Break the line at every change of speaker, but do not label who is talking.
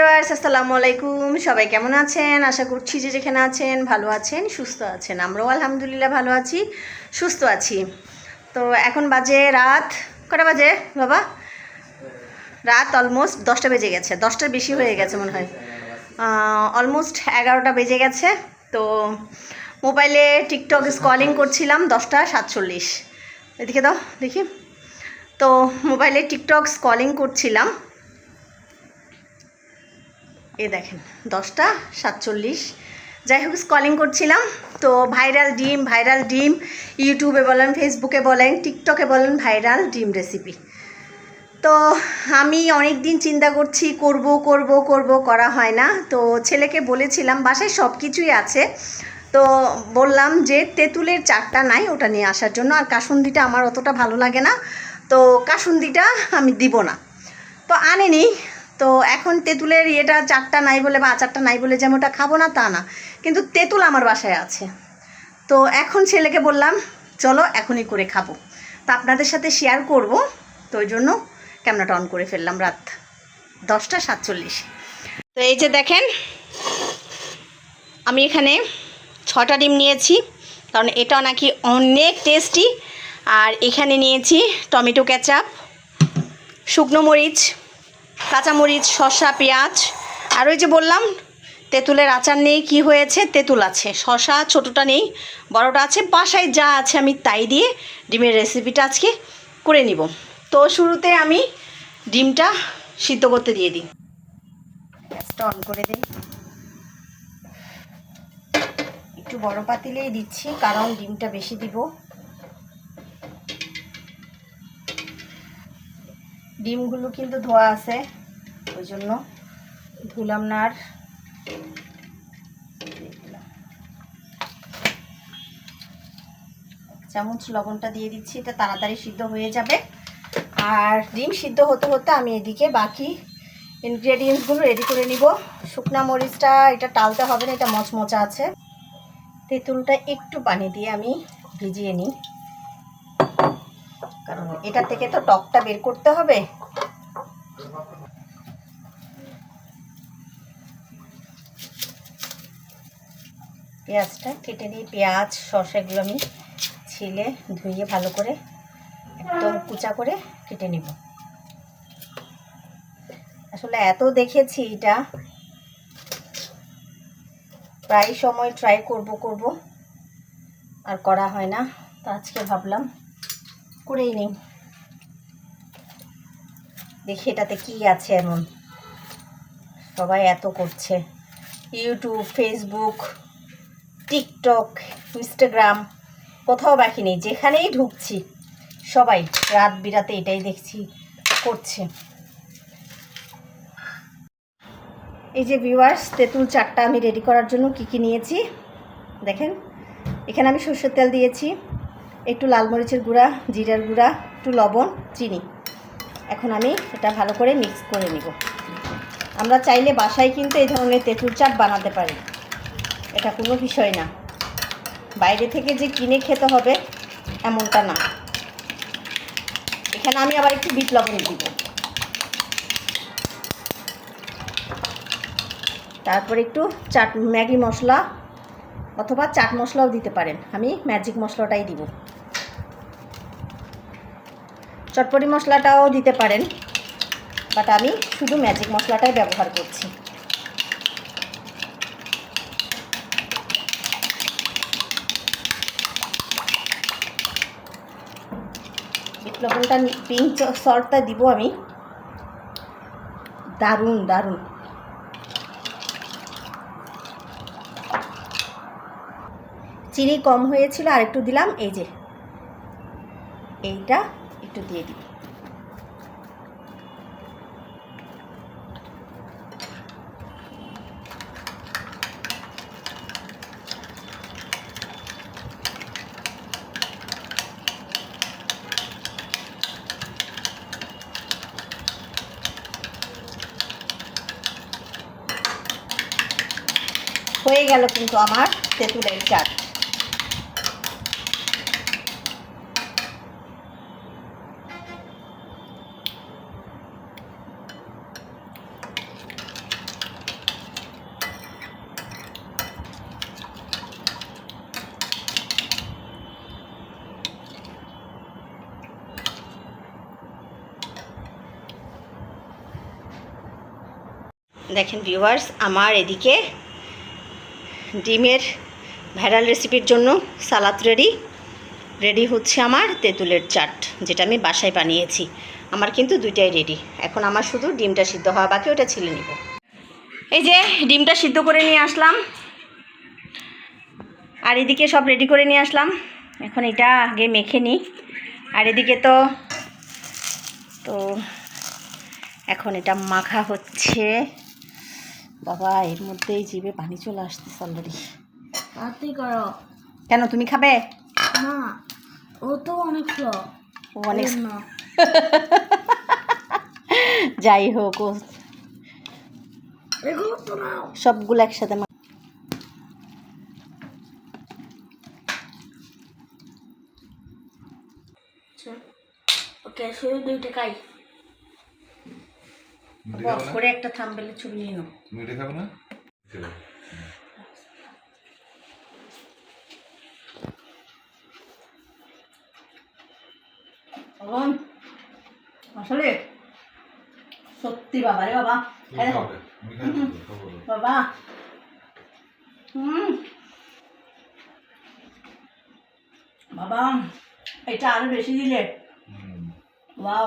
Viewers, আসসালামু আলাইকুম। সবাই কেমন আছেন? আশা করছি যে যেখানে আছেন ভালো আছেন, সুস্থ আছেন। আমরাও আলহামদুলিল্লাহ ভালো আছি, সুস্থ আছি। তো এখন বাজে রাত, কটা বাজে বাবা? রাত অলমোস্ট দশটা বেজে গেছে। দশটার বেশি হয়ে গেছে মনে হয়। অলমোস্ট এগারোটা বেজে গেছে। তো মোবাইলে টিকটক স্কলিং করছিলাম দশটা সাতচল্লিশ। এদিকে দাও, দেখি। তো মোবাইলে টিকটক স্কলিং করছিলাম। এ দেখেন, দশটা সাতচল্লিশ। যাই হোক স্কলিং করছিলাম। তো ভাইরাল ডিম ভাইরাল ডিম, ইউটিউবে বলেন ফেসবুকে বলেন টিকটকে বলেন ভাইরাল ডিম রেসিপি তো আমি অনেক দিন চিন্তা করছি, করব করব করব, করা হয় না। তো ছেলেকে বলেছিলাম, বাসায় সব কিছুই আছে। তো বললাম যে, তেঁতুলের চারটা নাই, ওটা নিয়ে আসার জন্য। আর কাসুন্দিটা আমার অতটা ভালো লাগে না। তো কাসুন্দিটা আমি দিব না। তো আনেনি তো এখন তেঁতুলের ইয়েটা চারটা নাই বলে বা আচারটা নাই বলে যে আমি ওটা খাব না, তা না। কিন্তু তেঁতুল আমার বাসায় আছে। তো এখন ছেলেকে বললাম, চলো এখনই করে খাব। তো আপনাদের সাথে শেয়ার করব, তো ওই জন্য ক্যামেরাটা অন করে ফেললাম রাত দশটা সাতচল্লিশ। তো এই যে দেখেন, আমি এখানে ছটা ডিম নিয়েছি, কারণ এটা নাকি অনেক টেস্টি আর এখানে নিয়েছি টমেটো ক্যাচাপ শুকনো মরিচ কাঁচামরিচ, শসা, পেঁয়াজ। আর ওই যে বললাম, তেঁতুলের আচার নেই, কি হয়েছে? তেঁতুল আছে। শসা ছোটোটা নেই, বড়টা আছে। বাসায় যা আছে আমি তাই দিয়ে ডিমের রেসিপিটা আজকে করে নিব। তো শুরুতে আমি ডিমটা সিদ্ধ করতে দিয়ে দিই। গ্যাসটা অন করে দিই। একটু বড় পাতিলেই দিচ্ছি, কারণ ডিমটা বেশি দিব। ডিমগুলো কিন্তু ধোয়া আছে। জন্য ধুলাম না আর। চামচ লবণটা দিয়ে দিচ্ছি, এটা তাড়াতাড়ি সিদ্ধ হয়ে যাবে। আর ডিম সিদ্ধ হতে হতে আমি এদিকে বাকি ইনগ্রেডিয়েন্টসগুলো রেডি করে নিব। শুকনা মরিচটা, এটা টালতে হবে না, এটা মচমচা আছে। তেঁতুলটা একটু পানি দিয়ে আমি ভিজিয়ে নিই। কারণ এটা থেকে তো টকটা বের করতে হবে। পেঁয়াজটা কেটে নিই। পেঁয়াজ শসা এগুলো আমি ছিলে ধুয়ে ভালো করে একদম কুচা করে কেটে নিব। আসলে এত দেখেছি এটা। প্রায় সময় ট্রাই করব করব। আর করা হয় না। তো আজকে ভাবলাম করেই নিই। দেখি এটাতে কি আছে এমন। সবাই এত করছে। ইউটিউব ফেসবুক টিকটক, ইনস্টাগ্রাম, কোথাও বাকি নেই, যেখানেই ঢুকছি, সবাই রাত বিরাতে এটাই দেখছি, করছে। এই যে ভিউয়ার্স তেঁতুল চারটা আমি রেডি করার জন্য কি কি নিয়েছি? দেখেন, এখানে আমি সর্ষের তেল দিয়েছি, একটু লাল মরিচের গুঁড়া, জিরার গুঁড়া, একটু লবণ, চিনি। এখন আমি এটা ভালো করে মিক্স করে নিব। আমরা চাইলে বাসায় কিন্তু এই ধরনের তেঁতুল চাট বানাতে পারি। এটা কোনো বিষয় না। বাইরে থেকে যে কিনে খেতে হবে, এমনটা না। এখানে আমি আবার একটু বিট লবণ দিব। তারপর একটু চাট, ম্যাগি মশলা অথবা চাট মশলাও দিতে পারেন। আমি ম্যাজিক মশলাটাই দিব। চটপটি মশলাটাও দিতে পারেন, বাট আমি শুধু ম্যাজিক মশলাটাই ব্যবহার করছি। লবণটা পিঙ্ক সল্টটা দিব আমি। দারুণ দারুণ। চিনি কম হয়েছিল আর একটু দিলাম, এই যে। এইটা একটু দিয়ে দিই হয়ে গেল কিন্তু আমার তেঁতুলের চাট। দেখেন ভিউয়ার্স আমার এদিকে ডিমের ভাইরাল রেসিপির জন্য সালাদ রেডি রেডি হচ্ছে আমার তেঁতুলের চাট, যেটা আমি বাসায় বানিয়েছি। আমার কিন্তু দুইটাই রেডি এখন আমার শুধু ডিমটা সিদ্ধ হওয়া, বাকি ওটা ছিলে নিব। এই যে, ডিমটা সিদ্ধ করে নিয়ে আসলাম। আর এদিকে সব রেডি করে নিয়ে আসলাম। এখন এটা আগে মেখে নিই। আর এদিকে তো তো এখন এটা মাখা হচ্ছে। বাবা এর মধ্যেই জিভে পানি চলে আসতেছে অলরেডি
তাড়াতাড়ি করো।
কেন তুমি খাবে?
না ও তো অনেক স্লো
ও অনেক
না।
যাই হোক ও সবগুলো একসাথে মা-
ওকে শুধু দুইটা খাই।
করে একটা থাম্বেলের ছবি নিয়ে নাও।
খাবে না?
আসলে সত্যি বাবা রে বাবা।
না।
বাবা। হুম। বাবা এটা আরও বেশি দিলে। ওয়াও।